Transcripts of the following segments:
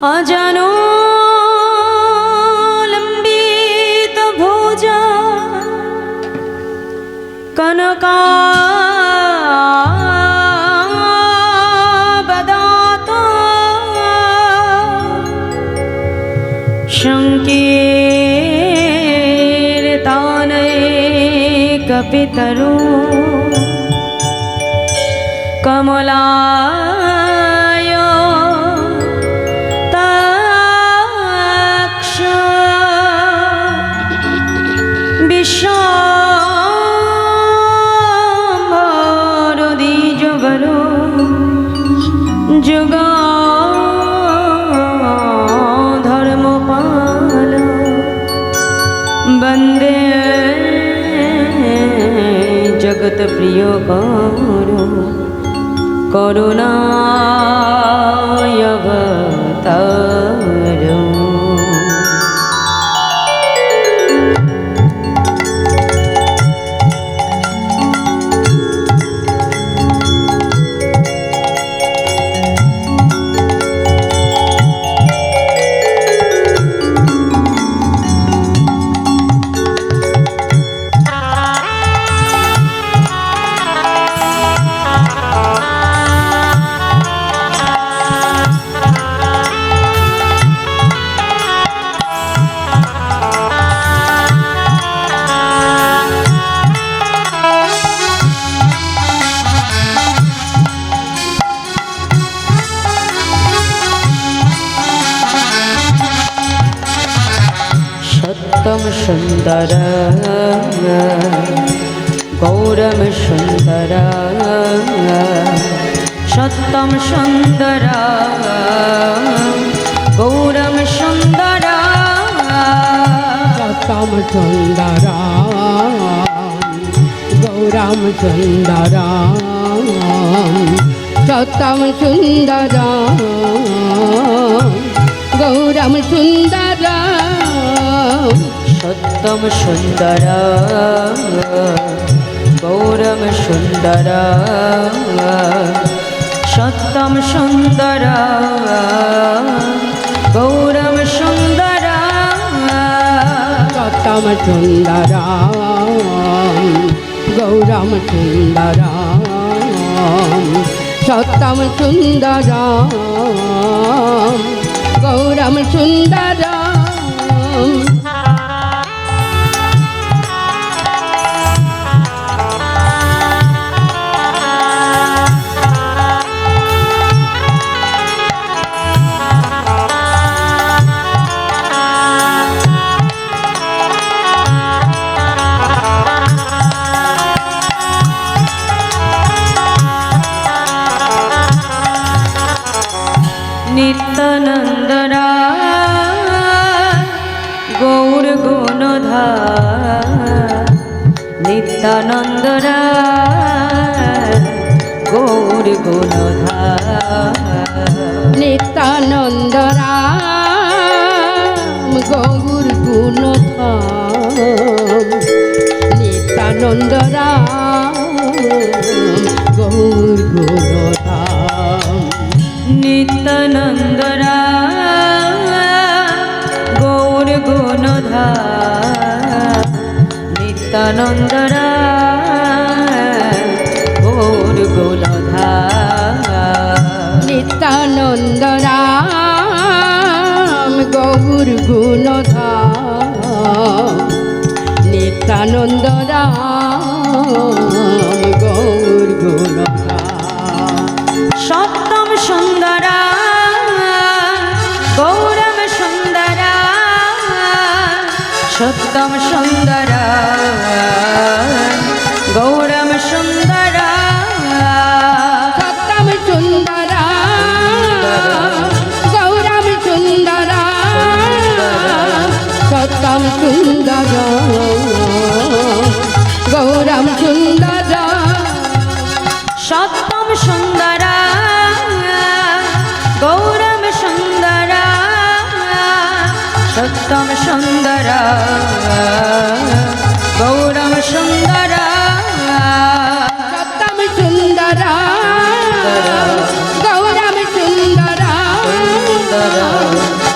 অজানো লম্বিত ভোজা concha শঙ্কীর্তানৈকপিতরু কমলা প্রিয় কর করুণায় অবতার। सुन्दर गौरं सुन्दर सत्तं सुन्दर गौरं सुन्दर सत्तं सुन्दर गौरं सुन्दर सत्तं सुन्दर गौरं सुन्दर सत्यं सुन्दरा गौरं सुन्दरा सत्यं सुन्दरा गौरं सुन्दरा सत्यं सुन्दरा गौरं सुन्दरा सत्यं सुन्दरा गौरं सुन्दरा গুণধা নিত্যানন্দরা গৌর গুণধা নিত্যানন্দ রাম গৌর গুণধাম নিত্যানন্দ রাম গৌর গুণধাম নিত্যানন্দরা গৌর গুণধা নিত্যানন্দ রাম গৌর গুণধাম নিত্যানন্দ রাম গৌর গুণধাম সত্যম সুন্দরা গৌরম সুন্দরা। সত্যম সুন্দরা। सत्यं सुन्दर गौरं सुन्दर सत्यं सुन्दर गौरं सुन्दर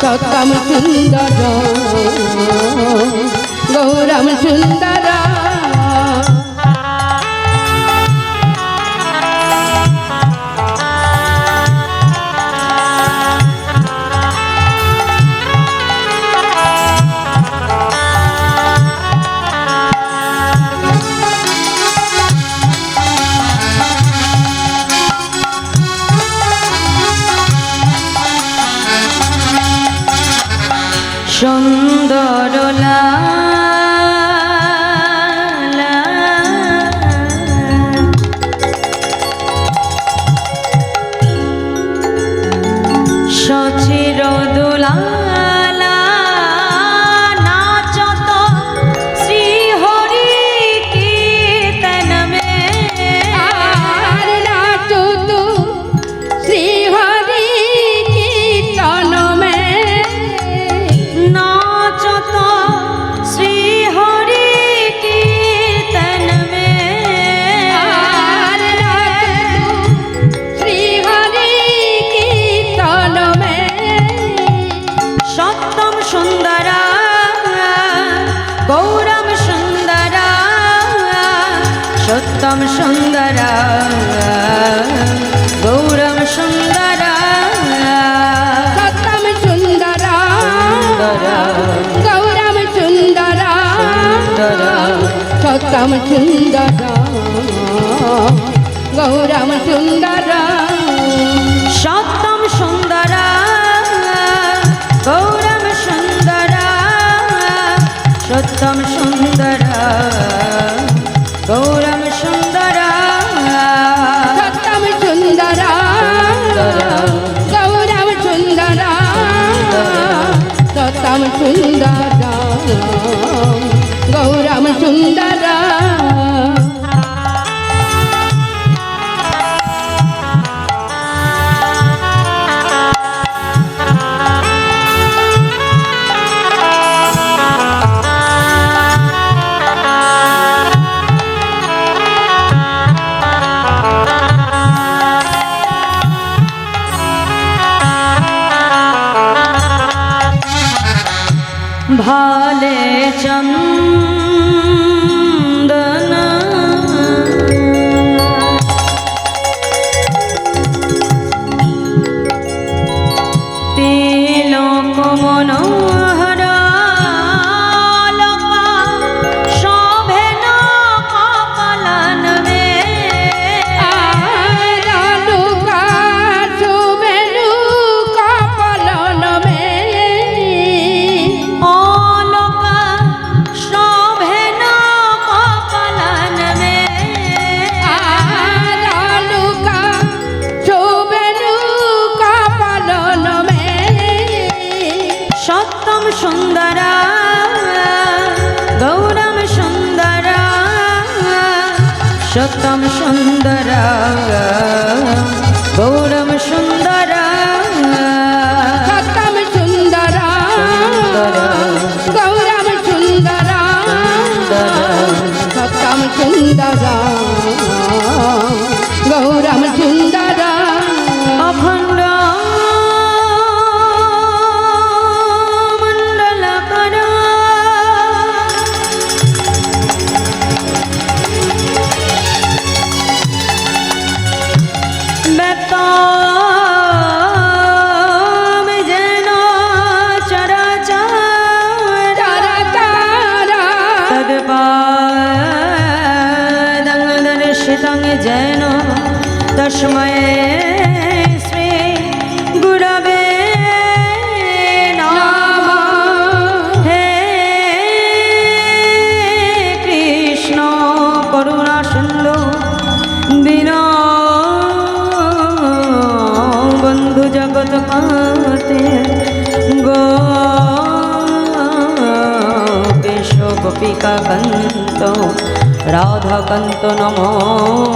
सत्यं सुन्दर गौरं सुन्दर সুন্দর লা गौरं सुन्दर गौरं सुन्दर सत्यं सुन्दर गौरं सुन्दर सत्यं सुन्दर गौरं सुन्दर सत्यं सुन्दर गौरं सुन्दर सत्यं सुन्दर गौरं সত্যম সুন্দর গোপিকাকান্ত রাধাকান্ত নমস্তে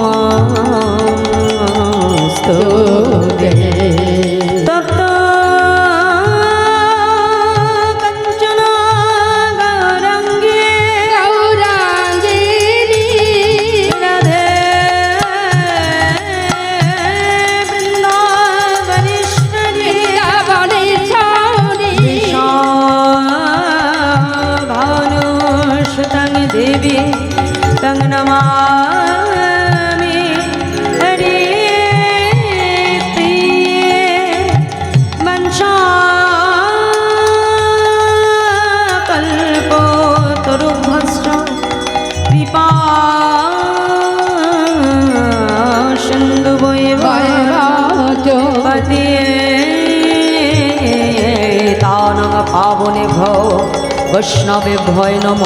বৈষ্ণবে ভয় নম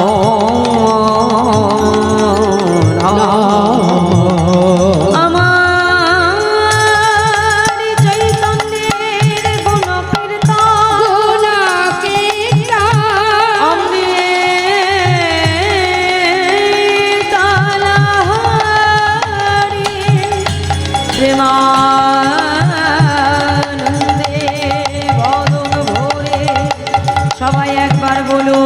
সবাই একবার বলো